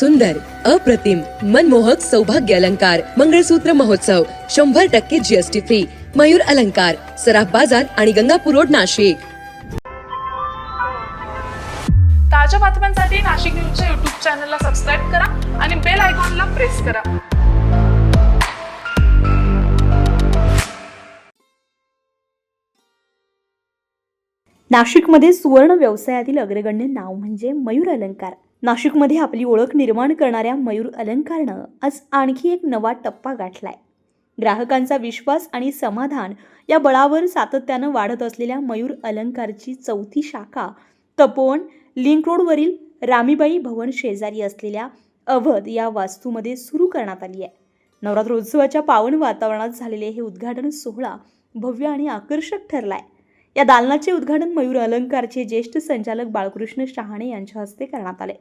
सुंदर अप्रतिम मनमोहक सौभाग्य अलंकार मंगळसूत्र महोत्सव शंभर टक्के जीएसटी फ्री मयूर अलंकार सराफ बाजार आणि गंगापूर रोड नाशिक. ताज्या बातम्यांसाठी नाशिक न्यूजच्या युट्यूब चॅनलला सबस्क्राईब करा आणि बेल आयकॉनला प्रेस करा. नाशिकमध्ये सुवर्ण व्यवसायातील अग्रगण्य नाव म्हणजे मयूर अलंकार. नाशिकमध्ये आपली ओळख निर्माण करणाऱ्या मयूर अलंकारनं आज आणखी एक नवा टप्पा गाठलाय. ग्राहकांचा विश्वास आणि समाधान या बळावर सातत्यानं वाढत असलेल्या मयूर अलंकारची चौथी शाखा तपोवन लिंक रोडवरील रामीबाई भवन शेजारी असलेल्या अवध या वास्तूमध्ये सुरू करण्यात आली आहे. नवरात्रोत्सवाच्या पावन वातावरणात झालेले हे उद्घाटन सोहळा भव्य आणि आकर्षक ठरलाय. या दालनाचे उद्घाटन मयूर अलंकारचे ज्येष्ठ संचालक बाळकृष्ण शहाणे यांच्या हस्ते करण्यात आले.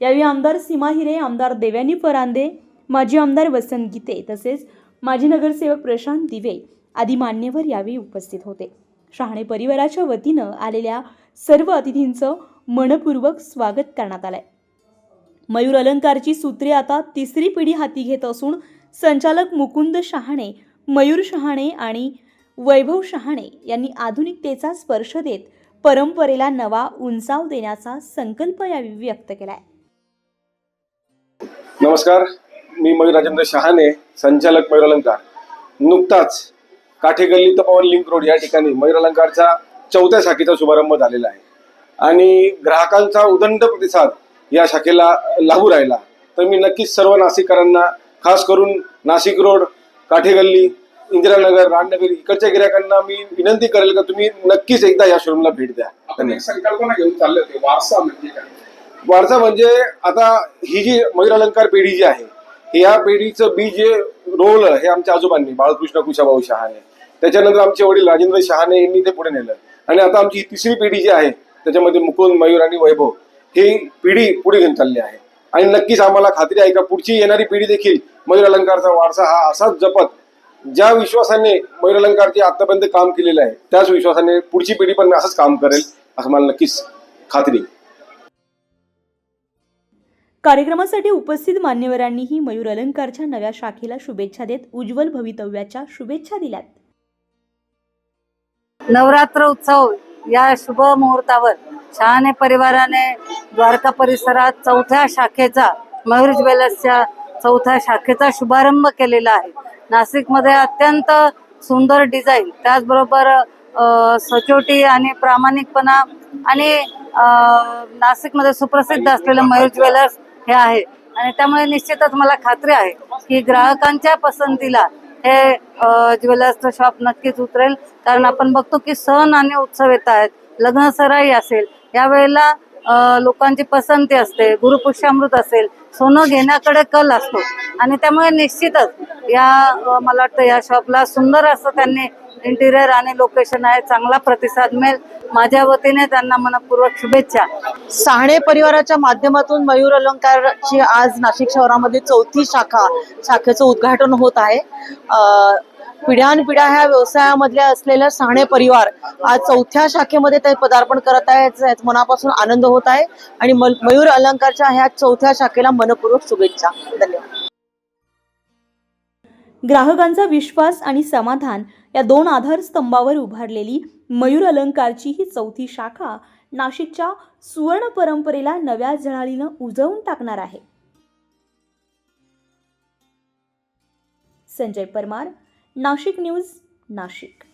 यावेळी आमदार सीमा हिरे आमदार देव्यानी फरांदे माजी आमदार वसंत गीते तसेच माजी नगरसेवक प्रशांत दिवे आदी मान्यवर यावेळी उपस्थित होते. शहाणे परिवाराच्या वतीनं आलेल्या सर्व अतिथींचं मनपूर्वक स्वागत करण्यात आलंय. मयूर अलंकारची सूत्रे आता तिसरी पिढी हाती घेत असून संचालक मुकुंद शहाणे मयूर शहाणे आणि वैभव शहाणे यांनी आधुनिकतेचा स्पर्श देत परंपरेला नवा उंचाव देण्याचा संकल्प यावेळी व्यक्त केला आहे नमस्कार मी मयूर राजेंद्र शहाणे संचालक मयूर अलंकार. नुकताच काठेगल्ली तपोवन लिंक रोड या ठिकाणी मयूर अलंकारच्या चौथ्या शाखेचा शुभारंभ झालेला आहे. आणि ग्राहकांचा उदंड प्रतिसाद या शाखेला लागू राहिला. तर मी नक्कीच सर्व नाशिककरांना खास करून नाशिक रोड काठेगल्ली इंदिरानगर रामनगर इकडच्या गिरायकांना मी विनंती करेल का तुम्ही नक्कीच एकदा या शोरूमला भेट द्या. आपण संकल्पना घेऊन चालले होते वारसा म्हणजे काय? वारसा म्हणजे आता ही जी मयूर अलंकार पिढी जी आहे या पिढीचं बी जे रोल हे आमच्या आजोबांनी बाळकृष्ण कुशाभाऊ शहाणे. त्याच्यानंतर आमचे वडील राजेंद्र शहाणे यांनी ते पुढे नेलं. आणि आता आमची तिसरी पिढी जी आहे त्याच्यामध्ये मुकुंद मयूर आणि वैभव ही पिढी पुढे घेऊन चालली आहे. आणि नक्कीच आम्हाला खात्री आहे का पुढची येणारी पिढी देखील मयूर अलंकारचा वारसा हा असाच जपत ज्या विश्वासाने मयूर अलंकारचे आतापर्यंत काम केलेलं आहे त्याच विश्वासाने पुढची पिढी पण असंच काम करेल असं मला नक्कीच खात्री आहे. कार्यक्रमासाठी उपस्थित मान्यवरांनीही मयूर अलंकारच्या नव्या शाखेला शुभेच्छा देत उज्ज्वल भवितव्याच्या शुभेच्छा दिल्यात. नवरात्र उत्सव या शुभ मुहूर्तावर शहाणे परिवाराने द्वारका परिसरात चौथ्या शाखेचा मयूर ज्वेलर्सच्या चौथ्या शाखेचा शुभारंभ केलेला आहे. नाशिकमध्ये अत्यंत सुंदर डिझाईन त्याचबरोबर सचोटी आणि प्रामाणिकपणा आणि नाशिकमध्ये सुप्रसिद्ध असलेलं मयूर ज्वेलर्स हे आहे. आणि त्यामुळे निश्चितच मला खात्री आहे की ग्राहकांच्या पसंतीला हे ज्वेलर्सचं शॉप नक्कीच उतरेल. कारण आपण बघतो की सण आणि उत्सव येत आहेत. लग्न सराई असेल. यावेळेला लोकांची पसंती असते. गुरुपुष्यामृत असेल. सोनं घेण्याकडे कल असतो. आणि त्यामुळे निश्चितच या मला वाटतं या शॉपला सुंदर असं त्यांनी इंटिरियर आणि लोकेशन आहे चांगला प्रतिसाद मिळेल. माझ्या वतीने त्यांना मनपूर्वक शुभेच्छा. साहणे परिवाराच्या माध्यमातून मयूर अलंकारची आज नाशिक शहरामध्ये चौथी शाखा शाखेचं उद्घाटन होत आहे. पिढ्यानपिढ्या ह्या व्यवसायामधल्या असलेल्या साहणे परिवार आज चौथ्या शाखेमध्ये ते पदार्पण करत आहे मनापासून आनंद होत आहे. आणि मयूर अलंकारच्या ह्या चौथ्या शाखेला मनपूर्वक शुभेच्छा. धन्यवाद. ग्राहकांचा विश्वास आणि समाधान या दोन आधारस्तंभावर उभारलेली मयूर अलंकारची ही चौथी शाखा नाशिकच्या सुवर्ण परंपरेला नव्या झळाळीनं उजवून टाकणार आहे. संजय परमार नाशिक न्यूज नाशिक.